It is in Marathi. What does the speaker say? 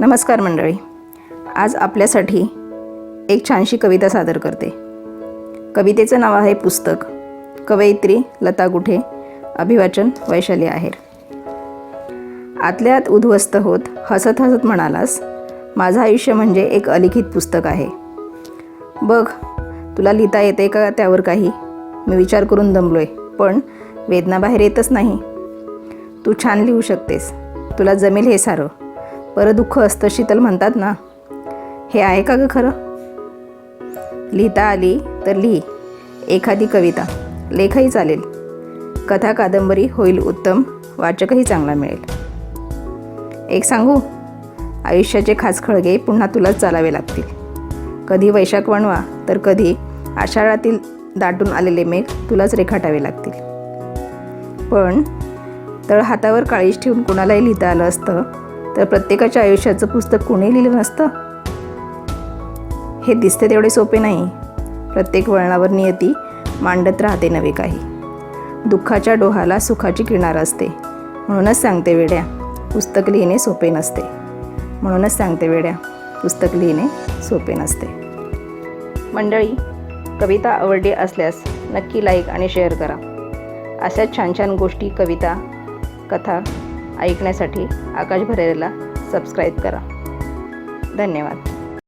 नमस्कार मंडळी. आज आपल्यासाठी एक छानशी कविता सादर करते. कवितेचं नाव आहे पुस्तक. कवयित्री लता गुठे अभिवाचन वैशाली आहेर. आतल्यात उद्ध्वस्त होत हसत हसत म्हणालास माझं आयुष्य म्हणजे एक अलिखित पुस्तक आहे. बघ तुला लिहिता येते का त्यावर काही? मी विचार करून दमलोय पण वेदना बाहेर येतच नाही. तू छान लिहू शकतेस. तुला जमेल हे सारं. बरं दुःख असतं शीतल म्हणतात ना. हे आहे का गं खरं? लिहिता आली तर लिही. एखादी कविता. लेखही चालेल. कथा कादंबरी होईल उत्तम. वाचकही चांगला मिळेल. एक सांगू? आयुष्याचे खास खळगे पुन्हा तुलाच चालावे लागतील. कधी वैशाख वणवा तर कधी आषाढातील दाटून आलेले मेघ तुलाच रेखाटावे लागतील. पण तर हातावर काळीज ठेवून कुणालाही लिहिता आलं असतं. तर प्रत्येकाच्या आयुष्याचं पुस्तक कोणी लिहिलं नसतं? हे दिसते तेवढे सोपे नाही. प्रत्येक वळणावर नियती मांडत राहते नवे काही. दुःखाच्या डोहाला सुखाची किनार असते. म्हणूनच सांगते वेड्या पुस्तक लिहिणे सोपे नसते. म्हणूनच सांगते वेड्या पुस्तक लिहिणे सोपे नसते. मंडळी कविता आवडली असल्यास नक्की लाईक आणि शेअर करा. अशा छान छान गोष्टी कविता कथा ऐकण्यासाठी आकाश भरेला सबस्क्राईब करा. धन्यवाद.